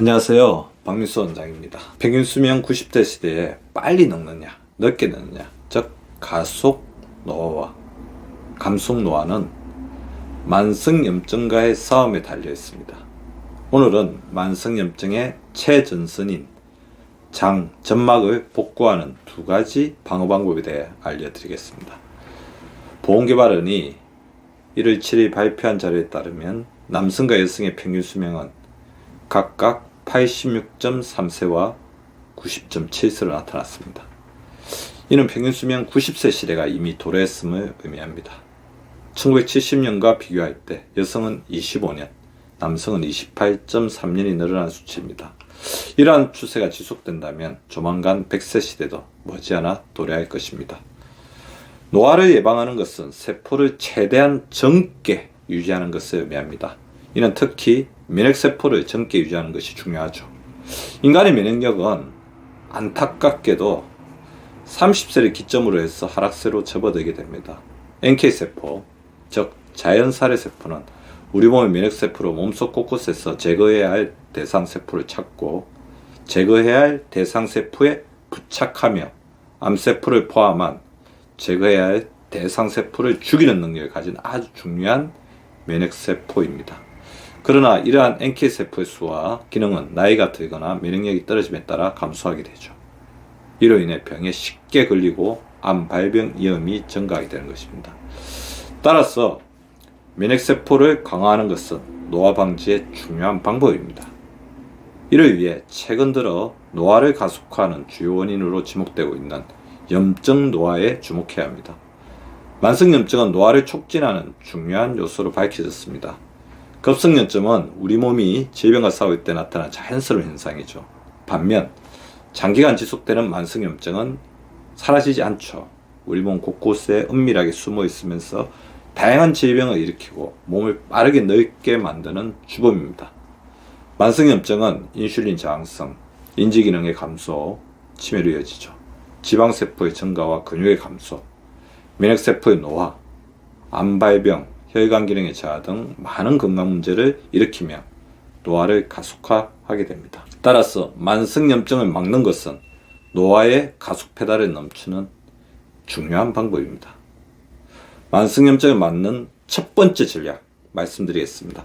안녕하세요. 박민수 원장입니다. 평균 수명 90대 시대에 빨리 늙느냐, 늦게 늙느냐, 즉 가속 노화와 감속 노화는 만성염증과의 싸움에 달려 있습니다. 오늘은 만성염증의 최전선인 장, 점막을 복구하는 두 가지 방어 방법에 대해 알려드리겠습니다. 보건개발원이 1월 7일 발표한 자료에 따르면 남성과 여성의 평균 수명은 각각 86.3세와 90.7세로 나타났습니다. 이는 평균 수명 90세 시대가 이미 도래했음을 의미합니다. 1970년과 비교할 때 여성은 25년, 남성은 28.3년이 늘어난 수치입니다. 이러한 추세가 지속된다면 조만간 100세 시대도 머지않아 도래할 것입니다. 노화를 예방하는 것은 세포를 최대한 젊게 유지하는 것을 의미합니다. 이는 특히 면역세포를 젊게 유지하는 것이 중요하죠. 인간의 면역력은 안타깝게도 30세를 기점으로 해서 하락세로 접어들게 됩니다. NK세포, 즉 자연살해세포는 우리 몸의 면역세포로 몸속 곳곳에서 제거해야 할 대상세포를 찾고 제거해야 할 대상세포에 부착하며 암세포를 포함한 제거해야 할 대상세포를 죽이는 능력을 가진 아주 중요한 면역세포입니다. 그러나 이러한 NK세포의 수와 기능은 나이가 들거나 면역력이 떨어짐에 따라 감소하게 되죠. 이로 인해 병에 쉽게 걸리고 암 발병 위험이 증가하게 되는 것입니다. 따라서 면역 세포를 강화하는 것은 노화 방지의 중요한 방법입니다. 이를 위해 최근 들어 노화를 가속화하는 주요 원인으로 지목되고 있는 염증 노화에 주목해야 합니다. 만성염증은 노화를 촉진하는 중요한 요소로 밝혀졌습니다. 급성염증은 우리 몸이 질병과 싸울 때 나타난 자연스러운 현상이죠. 반면 장기간 지속되는 만성염증은 사라지지 않죠. 우리 몸 곳곳에 은밀하게 숨어 있으면서 다양한 질병을 일으키고 몸을 빠르게 늙게 만드는 주범입니다. 만성염증은 인슐린 저항성, 인지기능의 감소, 치매로 이어지죠. 지방세포의 증가와 근육의 감소, 면역세포의 노화, 암발병, 혈관 기능의 저하 등 많은 건강 문제를 일으키며 노화를 가속화하게 됩니다. 따라서 만성염증을 막는 것은 노화의 가속 페달을 넘치는 중요한 방법입니다. 만성염증을 막는 첫 번째 전략 말씀드리겠습니다.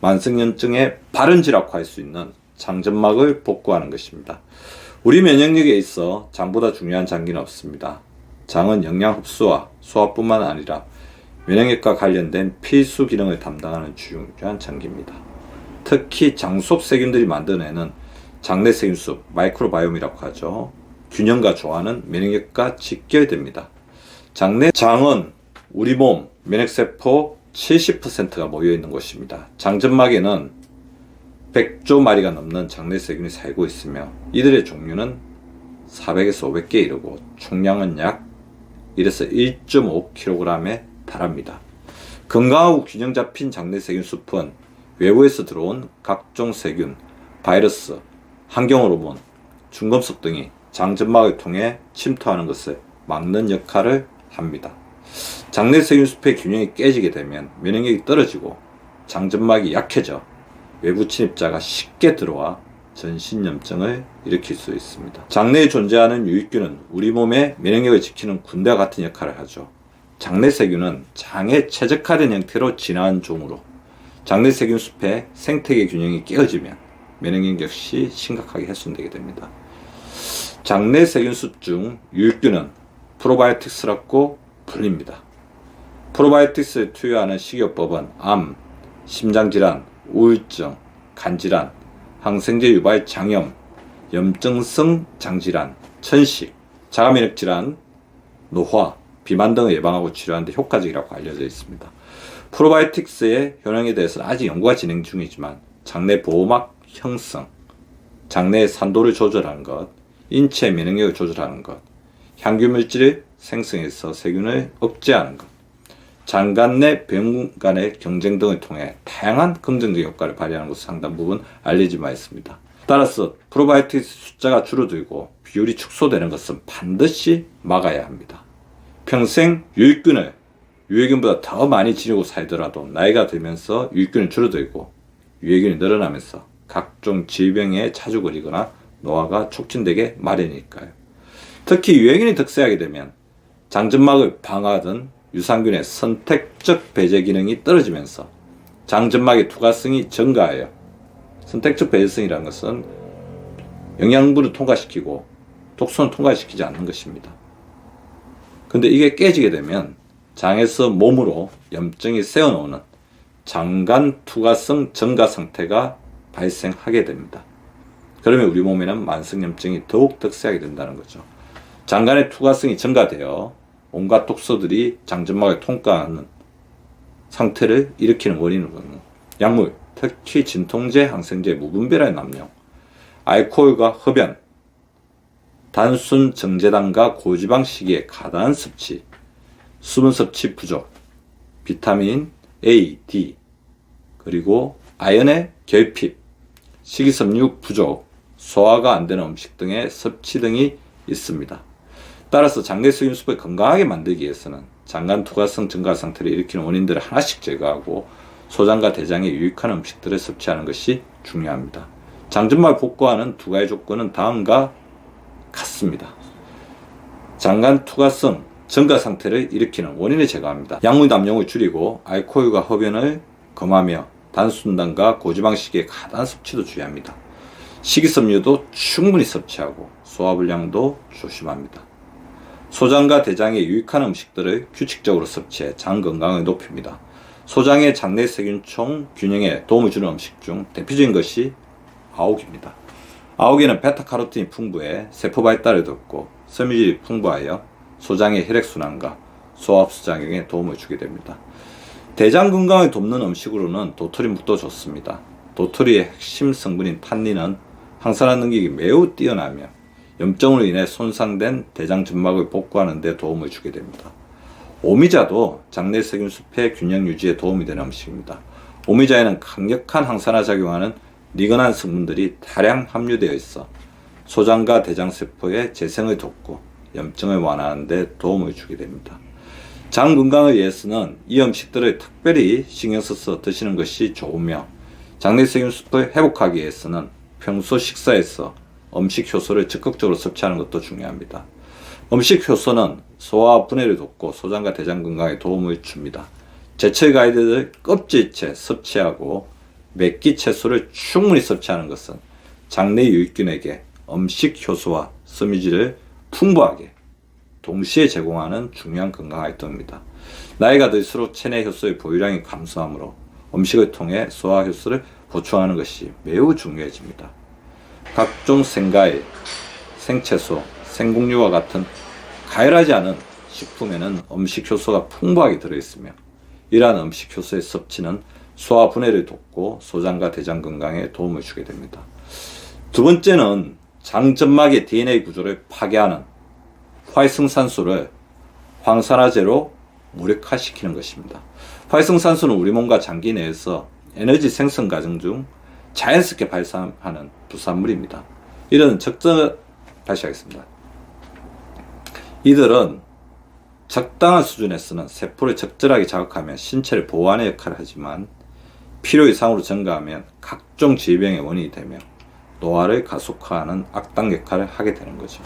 만성염증의 바른 질환화할 수 있는 장점막을 복구하는 것입니다. 우리 면역력에 있어 장보다 중요한 장기는 없습니다. 장은 영양 흡수와 소화뿐만 아니라 면역력과 관련된 필수 기능을 담당하는 중요한 장기입니다. 특히 장속 세균들이 만들어내는 장내 세균수 마이크로바이옴이라고 하죠. 균형과 조화는 면역력과 직결됩니다. 장내 장은 우리 몸 면역세포 70%가 모여 있는 곳입니다. 장점막에는 100조 마리가 넘는 장내 세균이 살고 있으며 이들의 종류는 400에서 500개 이르고 총량은 약 1에서 1.5kg에 달합니다. 건강하고 균형 잡힌 장내 세균 숲은 외부에서 들어온 각종 세균, 바이러스, 환경 호르몬, 중금속 등이 장점막을 통해 침투하는 것을 막는 역할을 합니다. 장내 세균 숲의 균형이 깨지게 되면 면역력이 떨어지고 장점막이 약해져 외부 침입자가 쉽게 들어와 전신염증을 일으킬 수 있습니다. 장내에 존재하는 유익균은 우리 몸의 면역력을 지키는 군대와 같은 역할을 하죠. 장내 세균은 장에 최적화된 형태로 진화한 종으로 장내 세균 숲의 생태계 균형이 깨어지면 면역력 역시 심각하게 훼손되게 됩니다. 장내 세균 숲 중 유익균은 프로바이오틱스라고 불립니다. 프로바이오틱스를 투여하는 식이요법은 암, 심장질환, 우울증, 간질환, 항생제 유발 장염, 염증성 장질환, 천식, 자가면역 질환, 노화, 비만 등을 예방하고 치료하는 데 효과적이라고 알려져 있습니다. 프로바이오틱스의 효능에 대해서는 아직 연구가 진행 중이지만 장내 보호막 형성, 장내의 산도를 조절하는 것, 인체 면역력을 조절하는 것, 향균 물질을 생성해서 세균을 억제하는 것, 장관 내병 간의 경쟁 등을 통해 다양한 긍정적 효과를 발휘하는 것으로 상당 부분 알려지마 있습니다. 따라서 프로바이오틱스 숫자가 줄어들고 비율이 축소되는 것은 반드시 막아야 합니다. 평생 유익균을 유해균보다 더 많이 지니고 살더라도 나이가 들면서 유익균이 줄어들고 유해균이 늘어나면서 각종 질병에 자주 걸리거나 노화가 촉진되게 마련이니까요. 특히 유해균이 득세하게 되면 장점막을 방어하던 유산균의 선택적 배제 기능이 떨어지면서 장점막의 투과성이 증가하여 선택적 배제성이라는 것은 영양분을 통과시키고 독소는 통과시키지 않는 것입니다. 근데 이게 깨지게 되면 장에서 몸으로 염증이 새어나오는 장간 투과성 증가 상태가 발생하게 됩니다. 그러면 우리 몸에는 만성염증이 더욱 득세하게 된다는 거죠. 장간의 투과성이 증가되어 온갖 독소들이 장점막을 통과하는 상태를 일으키는 원인은 약물, 특히 진통제, 항생제, 무분별한 남용, 알코올과 흡연, 단순 정제당과 고지방 식이의 과다한 섭취, 수분 섭취 부족, 비타민 A, D, 그리고 아연의 결핍, 식이섬유 부족, 소화가 안 되는 음식 등의 섭취 등이 있습니다. 따라서 장내수 인수를 건강하게 만들기 위해서는 장간 투과성 증가 상태를 일으키는 원인들을 하나씩 제거하고 소장과 대장에 유익한 음식들을 섭취하는 것이 중요합니다. 장점말 복구하는 두 가지 조건은 다음과 같습니다. 장간 투과성 증가 상태를 일으키는 원인을 제거합니다. 약물 남용을 줄이고 알코올과 흡연을 금하며 단순당과 고지방식의 가단 섭취도 주의합니다. 식이섬유도 충분히 섭취하고 소화불량도 조심합니다. 소장과 대장에 유익한 음식들을 규칙적으로 섭취해 장 건강을 높입니다. 소장의 장내 세균총 균형에 도움을 주는 음식 중 대표적인 것이 아욱입니다. 아욱에는 베타카로틴이 풍부해 세포 발달을 돕고 섬유질이 풍부하여 소장의 혈액순환과 소화흡수 작용에 도움을 주게 됩니다. 대장 건강을 돕는 음식으로는 도토리묵도 좋습니다. 도토리의 핵심 성분인 탄닌은 항산화 능력이 매우 뛰어나며 염증으로 인해 손상된 대장 점막을 복구하는 데 도움을 주게 됩니다. 오미자도 장내 세균 숲의 균형 유지에 도움이 되는 음식입니다. 오미자에는 강력한 항산화 작용하는 리건한 성분들이 다량 함유되어 있어 소장과 대장 세포의 재생을 돕고 염증을 완화하는 데 도움을 주게 됩니다. 장 건강을 위해서는 이 음식들을 특별히 신경 써서 드시는 것이 좋으며 장내세균 숲을 회복하기 위해서는 평소 식사에서 음식 효소를 적극적으로 섭취하는 것도 중요합니다. 음식 효소는 소화 분해를 돕고 소장과 대장 건강에 도움을 줍니다. 제철 과일들을 껍질째 섭취하고 맵기 채소를 충분히 섭취하는 것은 장내 유익균에게 음식 효소와 섬유질을 풍부하게 동시에 제공하는 중요한 건강 활동입니다. 나이가 들수록 체내 효소의 보유량이 감소하므로 음식을 통해 소화 효소를 보충하는 것이 매우 중요해집니다. 각종 생과일, 생채소, 생곡류와 같은 가열하지 않은 식품에는 음식 효소가 풍부하게 들어있으며 이러한 음식 효소의 섭취는 소화 분해를 돕고 소장과 대장 건강에 도움을 주게 됩니다. 두 번째는 장점막의 DNA 구조를 파괴하는 활성산소를 황산화제로 무력화시키는 것입니다. 활성산소는 우리 몸과 장기 내에서 에너지 생성 과정 중 자연스럽게 발산하는 부산물입니다. 이런 적절 다시 하겠습니다. 이들은 적당한 수준에서는 세포를 적절하게 자극하면 신체를 보호하는 역할을 하지만 필요 이상으로 증가하면 각종 질병의 원인이 되며 노화를 가속화하는 악당 역할을 하게 되는 거죠.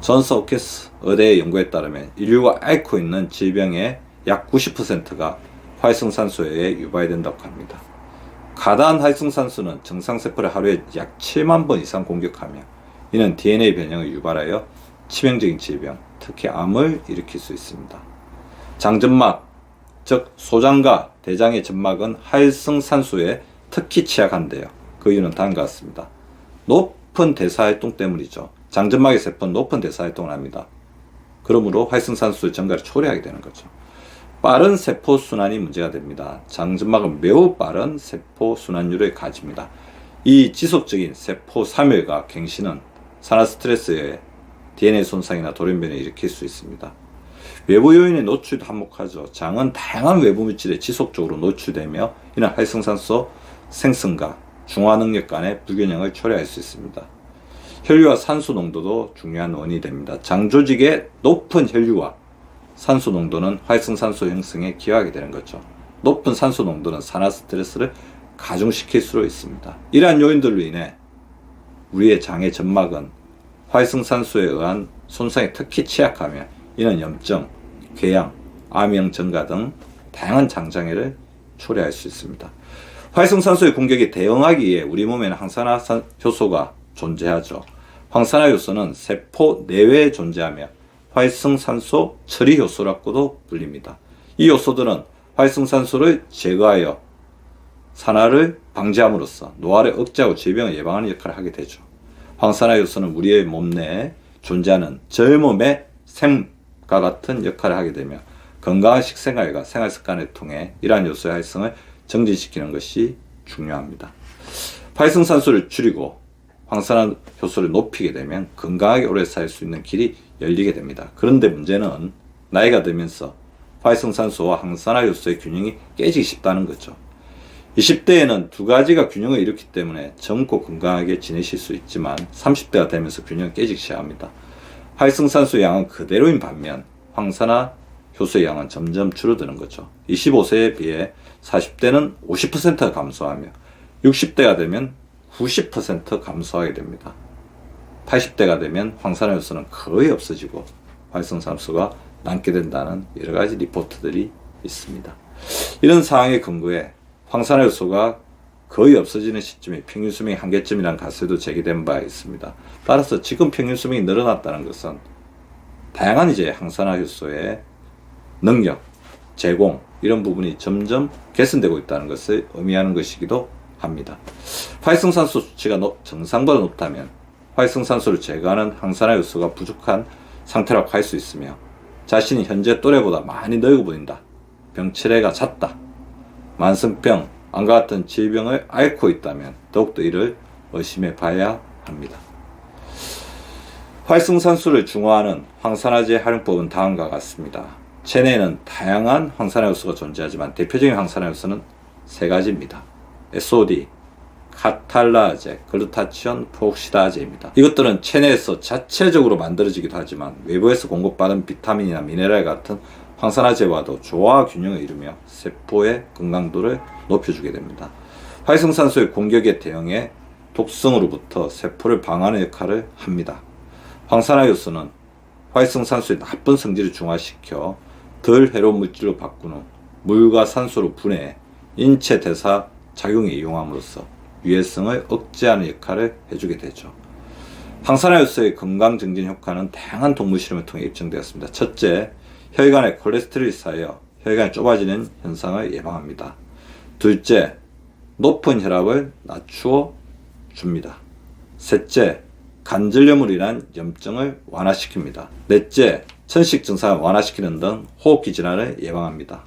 존스 오키스 의대의 연구에 따르면 인류가 앓고 있는 질병의 약 90%가 활성산소에 의해 유발된다고 합니다. 가다한 활성산소는 정상세포를 하루에 약 7만 번 이상 공격하며 이는 DNA 변형을 유발하여 치명적인 질병, 특히 암을 일으킬 수 있습니다. 장점막, 즉 소장과 대장의 점막은 활성산소에 특히 취약한데요. 그 이유는 다음과 같습니다. 높은 대사활동 때문이죠. 장점막의 세포는 높은 대사활동을 합니다. 그러므로 활성산소 증가를 초래하게 되는 거죠. 빠른 세포 순환이 문제가 됩니다. 장점막은 매우 빠른 세포 순환율을 가집니다. 이 지속적인 세포 사멸과 갱신은 산화 스트레스에 DNA 손상이나 돌연변을 일으킬 수 있습니다. 외부 요인에 노출도 한몫하죠. 장은 다양한 외부 물질에 지속적으로 노출되며 이는 활성산소 생성과 중화 능력 간의 불균형을 초래할 수 있습니다. 혈류와 산소 농도도 중요한 원인이 됩니다. 장 조직의 높은 혈류와 산소 농도는 활성산소 형성에 기여하게 되는 거죠. 높은 산소 농도는 산화 스트레스를 가중시킬 수 있습니다. 이러한 요인들로 인해 우리의 장의 점막은 활성산소에 의한 손상에 특히 취약하며 이는 염증, 궤양, 암형 증가 등 다양한 장장애를 초래할 수 있습니다. 활성산소의 공격에 대응하기 위해 우리 몸에는 항산화 효소가 존재하죠. 황산화 효소는 세포 내외에 존재하며 활성산소 처리 효소라고도 불립니다. 이 효소들은 활성산소를 제거하여 산화를 방지함으로써 노화를 억제하고 질병을 예방하는 역할을 하게 되죠. 황산화 효소는 우리의 몸 내에 존재하는 젊음의 샘 과 같은 역할을 하게 되며 건강한 식생활과 생활 습관을 통해 이러한 요소의 활성을 정지시키는 것이 중요합니다. 활성산소를 줄이고 황산화 효소를 높이게 되면 건강하게 오래 살 수 있는 길이 열리게 됩니다. 그런데 문제는 나이가 들면서 활성산소와 항산화 효소의 균형이 깨지기 쉽다는 거죠. 20대에는 두 가지가 균형을 잃기 때문에 젊고 건강하게 지내실 수 있지만 30대가 되면서 균형이 깨지기 시작합니다. 활성산소 양은 그대로인 반면 황산화 효소의 양은 점점 줄어드는 거죠. 25세에 비해 40대는 50%가 감소하며 60대가 되면 90% 감소하게 됩니다. 80대가 되면 황산화 효소는 거의 없어지고 활성산소가 남게 된다는 여러 가지 리포트들이 있습니다. 이런 상황에 근거해 황산화 효소가 거의 없어지는 시점에 평균 수명이 한계점이라는 가설도 제기된 바 있습니다. 따라서 지금 평균 수명이 늘어났다는 것은 다양한 이제 항산화 효소의 능력, 제공 이런 부분이 점점 개선되고 있다는 것을 의미하는 것이기도 합니다. 활성산소 수치가 정상보다 높다면 활성산소를 제거하는 항산화 요소가 부족한 상태라고 할 수 있으며 자신이 현재 또래보다 많이 늙어 보인다. 병치레가 잦다. 만성병, 암과 같은 질병을 앓고 있다면 더욱더 이를 의심해 봐야 합니다. 활성산소를 중화하는 황산화제 활용법은 다음과 같습니다. 체내에는 다양한 황산화 요소가 존재하지만 대표적인 황산화 요소는 세 가지입니다. SOD, 카탈라제, 글루타치온, 프록시다제입니다. 이것들은 체내에서 자체적으로 만들어지기도 하지만 외부에서 공급받은 비타민이나 미네랄 같은 황산화제와도 조화 균형을 이루며 세포의 건강도를 높여주게 됩니다. 활성산소의 공격에 대응해 독성으로부터 세포를 방어하는 역할을 합니다. 황산화 요소는 활성산소의 나쁜 성질을 중화시켜 덜 해로운 물질로 후 물과 산소로 분해해 인체 대사 작용에 이용함으로써 유해성을 억제하는 역할을 해주게 되죠. 항산화 요소의 건강 증진 효과는 다양한 동물 실험을 통해 입증되었습니다. 첫째, 혈관에 콜레스테롤이 쌓여 혈관이 좁아지는 현상을 예방합니다. 둘째, 높은 혈압을 낮추어 줍니다. 셋째, 간질염으로 염증을 완화시킵니다. 넷째, 천식 증상을 완화시키는 등 호흡기 질환을 예방합니다.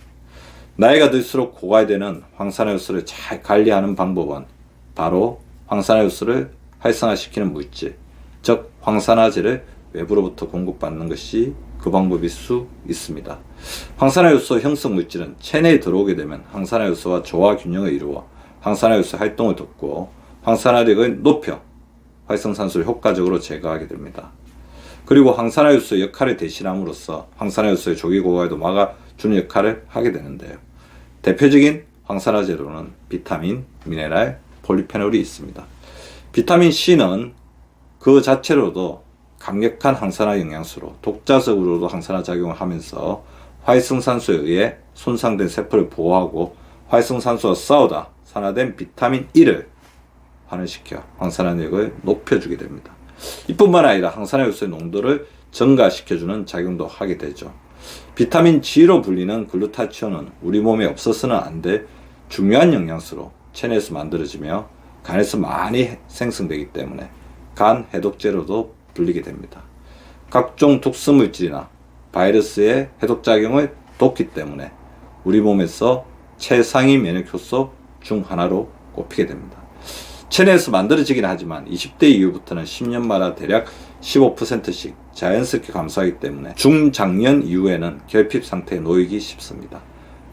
나이가 들수록 고갈되는 황산화효소를 잘 관리하는 방법은 바로 황산화효소를 활성화시키는 물질, 즉 황산화제를 외부로부터 공급받는 것이 그 방법일 수 있습니다. 황산화효소 형성 물질은 체내에 들어오게 되면 황산화효소와 조화 균형을 이루어 황산화효소 활동을 돕고 황산화력을 높여 활성산소를 효과적으로 제거하게 됩니다. 그리고 황산화효소 역할을 대신함으로써 황산화효소의 조기 고갈도 막아주는 역할을 하게 되는데요. 대표적인 황산화제로는 비타민, 미네랄, 폴리페놀이 있습니다. 비타민 C는 그 자체로도 강력한 항산화 영양소로 독자적으로도 항산화 작용을 하면서 활성산소에 의해 손상된 세포를 보호하고 활성산소와 싸우다 산화된 비타민 E를 환원시켜 항산화력을 높여주게 됩니다. 이뿐만 아니라 항산화 요소의 농도를 증가시켜주는 작용도 하게 되죠. 비타민 G로 불리는 글루타치온은 우리 몸에 없어서는 안 될 중요한 영양소로 체내에서 만들어지며 간에서 많이 생성되기 때문에 간 해독제로도 불리게 됩니다. 각종 독성물질이나 바이러스의 해독작용을 돕기 때문에 우리 몸에서 최상위 면역효소 중 하나로 꼽히게 됩니다. 체내에서 만들어지긴 하지만 20대 이후부터는 10년마다 대략 15%씩 자연스럽게 감소하기 때문에 중장년 이후에는 결핍 상태에 놓이기 쉽습니다.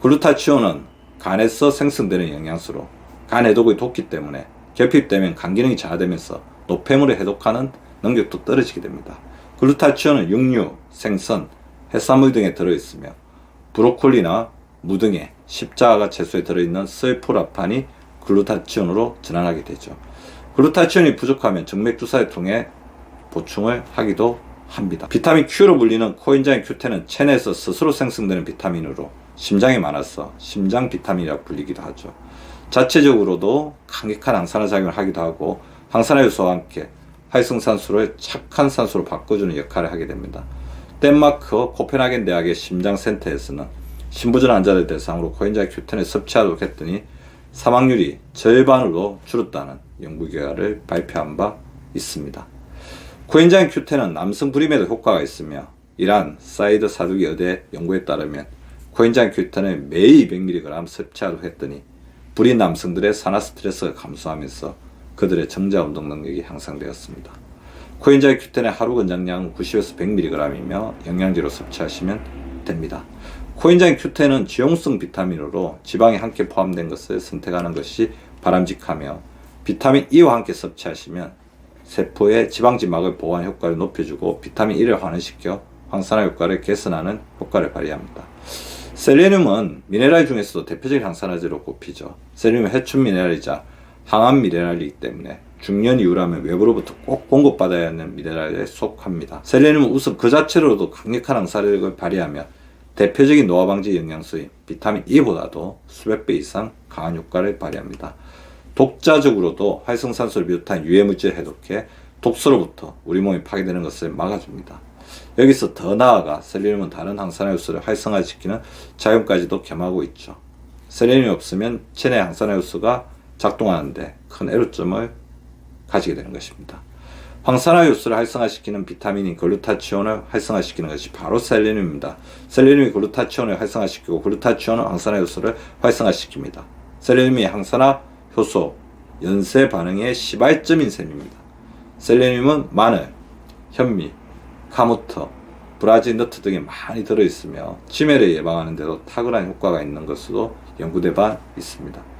글루타치온은 간에서 생성되는 영양소로 간 해독을 돕기 때문에 결핍되면 간 기능이 저하되면서 노폐물을 해독하는 능력도 떨어지게 됩니다. 글루타치온은 육류, 생선, 해산물 등에 들어있으며 브로콜리나 무등에 십자가 채소에 들어있는 설포라판이 글루타치온으로 전환하게 되죠. 글루타치온이 부족하면 정맥 주사를 통해 보충을 하기도 합니다. 비타민 Q로 불리는 코엔자임 Q10은 체내에서 스스로 생성되는 비타민으로 심장에 많아서 심장 비타민이라고 불리기도 하죠. 자체적으로도 강력한 항산화 작용을 하기도 하고 항산화 요소와 함께 활성산소를 착한 산소로 바꿔주는 역할을 하게 됩니다. 덴마크 코펜하겐 대학의 심장센터에서는 신부전 환자들 대상으로 코엔자임 Q10을 섭취하도록 했더니 사망률이 절반으로 줄었다는 연구 결과를 발표한 바 있습니다. 코엔자임 Q10은 남성 불임에도 효과가 있으며 이란 사이드 사두기 의대 연구에 따르면 코엔자임 Q10을 매일 200mg 섭취하도록 했더니 불임 남성들의 산화 스트레스가 감소하면서 그들의 정자 운동 능력이 향상되었습니다. 코엔자임 Q10의 하루 권장량은 90에서 100mg이며 영양제로 섭취하시면 됩니다. 코엔자임 Q10은 지용성 비타민으로 지방이 함께 포함된 것을 선택하는 것이 바람직하며 비타민 E와 함께 섭취하시면 세포의 지방지막을 보호하는 효과를 높여주고 비타민 E를 환원시켜 황산화 효과를 개선하는 효과를 발휘합니다. 셀레늄은 미네랄 중에서도 대표적인 항산화제로 꼽히죠. 셀레늄은 해충 미네랄이자 항암 미네랄이기 때문에 중년 이후라면 외부로부터 꼭 공급받아야 하는 미네랄에 속합니다. 셀레늄은 우선 그 자체로도 강력한 항산화력을 발휘하며 대표적인 노화 방지 영양소인 비타민 E보다도 수백 배 이상 강한 효과를 발휘합니다. 독자적으로도 활성산소를 비롯한 유해물질을 해독해 독소로부터 우리 몸이 파괴되는 것을 막아줍니다. 여기서 더 나아가 셀레늄은 다른 항산화 요소를 활성화시키는 작용까지도 겸하고 있죠. 셀레늄이 없으면 체내 항산화 요소가 작동하는데 큰 애로점을 가지게 되는 것입니다. 황산화 요소를 활성화시키는 비타민인 글루타치온을 활성화시키는 것이 바로 셀레늄입니다. 셀레늄이 글루타치온을 활성화시키고 글루타치온은 황산화 요소를 활성화시킵니다. 셀레늄이 항산화 효소 연쇄 반응의 시발점인 셈입니다. 셀레늄은 마늘, 현미, 카무터, 브라질 너트 등에 많이 들어있으며 치매를 예방하는 데도 탁월한 효과가 있는 것으로 연구돼 봐 있습니다.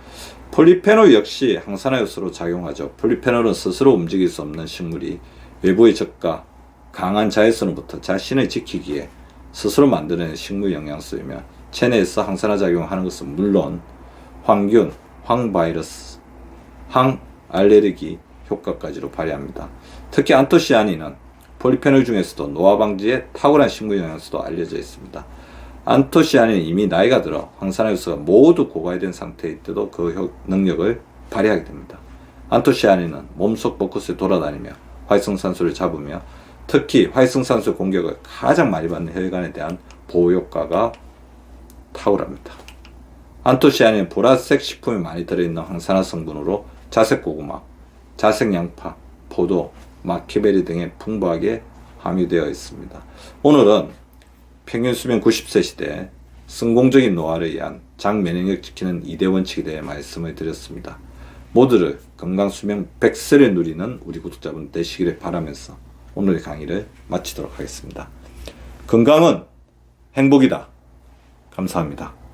폴리페놀 역시 항산화 요소로 작용하죠. 폴리페놀은 스스로 움직일 수 없는 식물이 외부의 적과 강한 자외선으로부터 자신을 지키기에 스스로 만드는 식물 영양소이며 체내에서 항산화 작용하는 것은 물론 황균, 황바이러스, 항알레르기 효과까지로 발휘합니다. 특히 안토시아닌은 폴리페놀 중에서도 노화 방지에 탁월한 식물 영양소도 알려져 있습니다. 안토시아닌은 이미 나이가 들어 황산화 요소가 모두 고갈된 상태일 때도 그 효- 능력을 발휘하게 됩니다. 안토시아닌은 몸속 포커스에 돌아다니며 활성산소를 잡으며 특히 활성산소 공격을 가장 많이 받는 혈관에 대한 보호 효과가 탁월합니다. 안토시아닌은 보라색 식품에 많이 들어있는 항산화 성분으로 자색 고구마, 자색 양파, 포도, 마키베리 등에 풍부하게 함유되어 있습니다. 오늘은 평균 수명 90세 시대 성공적인 노화를 위한 장 면역력 지키는 2대 원칙에 대해 말씀을 드렸습니다. 모두를 건강 수명 100세를 누리는 우리 구독자분 되시기를 바라면서 오늘의 강의를 마치도록 하겠습니다. 건강은 행복이다. 감사합니다.